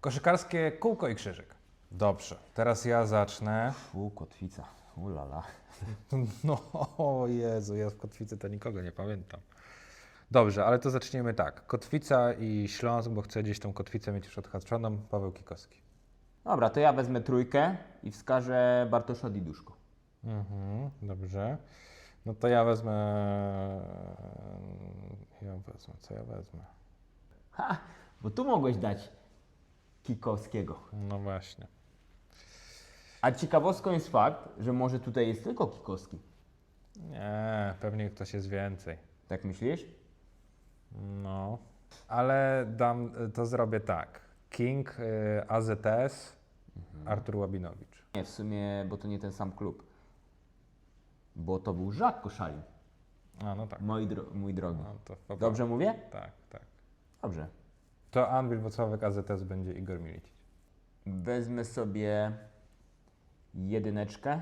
Koszykarskie kółko i krzyżyk. Dobrze, teraz ja zacznę. U, kotwica. Ulala. No, o Jezu, ja w kotwicy to nikogo nie pamiętam. Dobrze, ale to zaczniemy tak. Kotwica i Śląsk, bo chcę gdzieś tą kotwicę mieć już odhaczoną. Paweł Kikowski. Dobra, to ja wezmę trójkę i wskażę Bartosza Diduszko. Mhm, dobrze. No to ja wezmę. Ja wezmę, co ja wezmę? Ha, bo tu mogłeś dać Kikowskiego. No właśnie. A ciekawostką jest fakt, że może tutaj jest tylko Kikowski. Nie, pewnie ktoś jest więcej. Tak myślisz? No, ale dam, to zrobię tak. King, y, AZS, Artur Łabinowicz. Nie, w sumie, bo to nie ten sam klub. Bo to był Żak Koszalin, A, no tak. mój, dro- mój drogi. No, to chyba- Dobrze mówię? Tak, tak. Dobrze. To Anwil Wocławek, AZS będzie Igor Milicic. Wezmę sobie jedyneczkę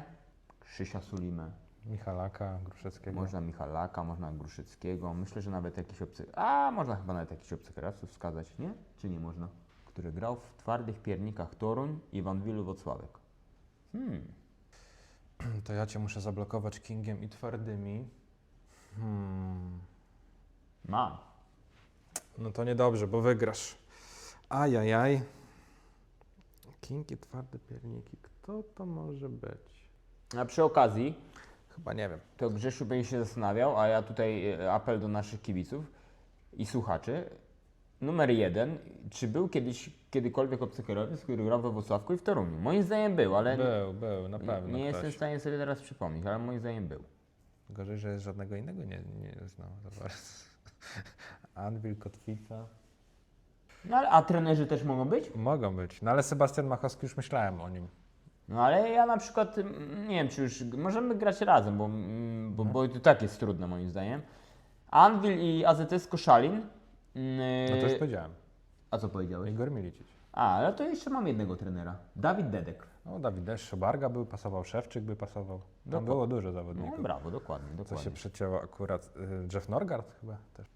Krzysia Sulimę. Michalaka, Gruszeckiego. Można Michalaka, można Gruszyckiego. Myślę, że nawet jakiś obcy... A, można chyba nawet jakichś obcokrajowców wskazać, nie? Czy nie można? Który grał w twardych piernikach Toruń i w Anwilu Wocławek. Hmm. To ja cię muszę zablokować Kingiem i twardymi. Hmm. Mam. No to niedobrze, bo wygrasz. Ajajaj. King i twarde pierniki. Kto to może być? A przy okazji, Chyba nie wiem. to Grzesiu będzie się zastanawiał, a ja tutaj e, apel do naszych kibiców i słuchaczy. Numer jeden, czy był kiedyś, kiedykolwiek obcokrajowiec, który grał we Wrocławku i w Toruniu? Moim zdaniem był, ale Był, był, na pewno nie jestem w stanie sobie teraz przypomnieć, ale moim zdaniem był. Gorzej, że żadnego innego nie, nie znam za bardzo. Anvil, Kotwica. No ale, a trenerzy też mogą być? Mogą być. No ale Sebastian Machowski już myślałem o nim. No ale ja na przykład, mm, nie wiem czy już, możemy grać razem, bo, mm, bo, bo to tak jest trudne moim zdaniem. Anvil i AZS Koszalin. mm, No to już powiedziałem. A co powiedziałeś? Igor Milicic. A, ale to jeszcze mam jednego trenera. Dawid Dedek. No Dawid Deszcz, Szobarga był, pasował, Szewczyk by pasował. Tam było dużo No zawodników. brawo, dokładnie, Co dokładnie. się przecięło akurat. y, Jeff Norgard chyba też.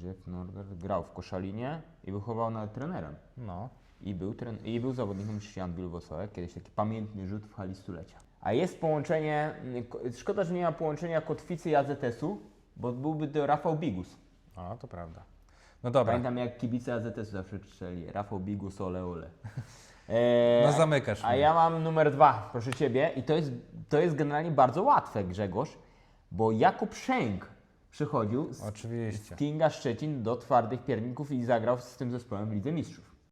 Jeff Norgard grał w Koszalinie i wychował nawet trenerem. No. I był, tren- I był zawodnikiem Krzysztof Anvil Wosławek, kiedyś taki pamiętny rzut w hali stulecia. A jest połączenie, ko- szkoda, że nie ma połączenia Kotwicy i AZS-u, bo byłby to Rafał Bigus. O, to prawda. No dobra. Pamiętam jak kibice AZS zawsze krzyczeli Rafał Bigus, ole ole. Eee, No zamykasz A mnie. ja mam numer dwa, proszę Ciebie. I to jest, to jest generalnie bardzo łatwe, Grzegorz, bo Jakub Szęk przychodził z, Oczywiście. z Kinga Szczecin do twardych pierników i zagrał z tym zespołem w Lidze Mistrzów.